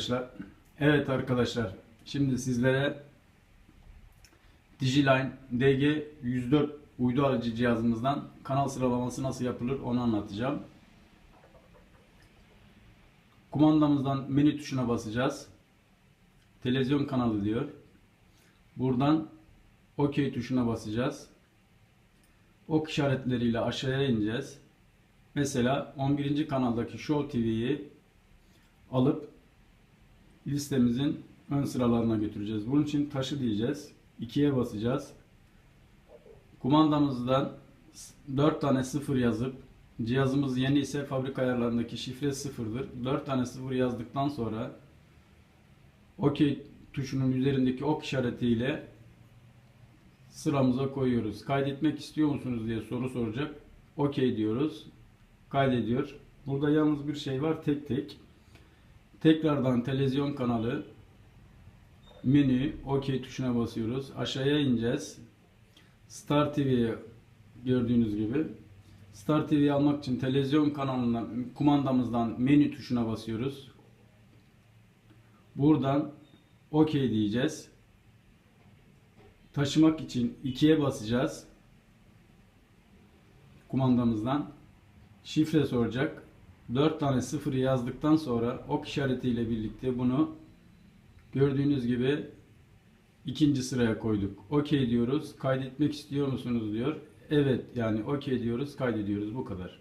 arkadaşlar. Evet arkadaşlar. Şimdi sizlere Digiline DG104 uydu aracı cihazımızdan kanal sıralaması nasıl yapılır onu anlatacağım. Kumandamızdan menü tuşuna basacağız. Televizyon kanalı diyor. Buradan OK tuşuna basacağız. Ok işaretleriyle aşağıya ineceğiz. Mesela 11. kanaldaki Show TV'yi alıp listemizin ön sıralarına götüreceğiz. Bunun için taşı diyeceğiz. 2'ye basacağız. Kumandamızdan 4 tane 0 yazıp cihazımız yeni ise fabrika ayarlarındaki şifre 0'dır. 4 tane 0 yazdıktan sonra OK tuşunun üzerindeki ok işaretiyle sıramıza koyuyoruz. Kaydetmek istiyor musunuz diye soru soracak. OK diyoruz. Kaydediyor. Burada yalnız bir şey var tek tek. Tekrardan televizyon kanalı menü OK tuşuna basıyoruz. Aşağıya ineceğiz. Star TV'ye gördüğünüz gibi. Star TV'yi almak için televizyon kanalından kumandamızdan menü tuşuna basıyoruz. Buradan OK diyeceğiz. Taşımak için 2'ye basacağız. Kumandamızdan. Şifre soracak. 4 tane sıfırı yazdıktan sonra ok işaretiyle birlikte bunu gördüğünüz gibi ikinci sıraya koyduk. OK diyoruz. Kaydetmek istiyor musunuz diyor. Evet yani OK diyoruz. Kaydediyoruz. Bu kadar.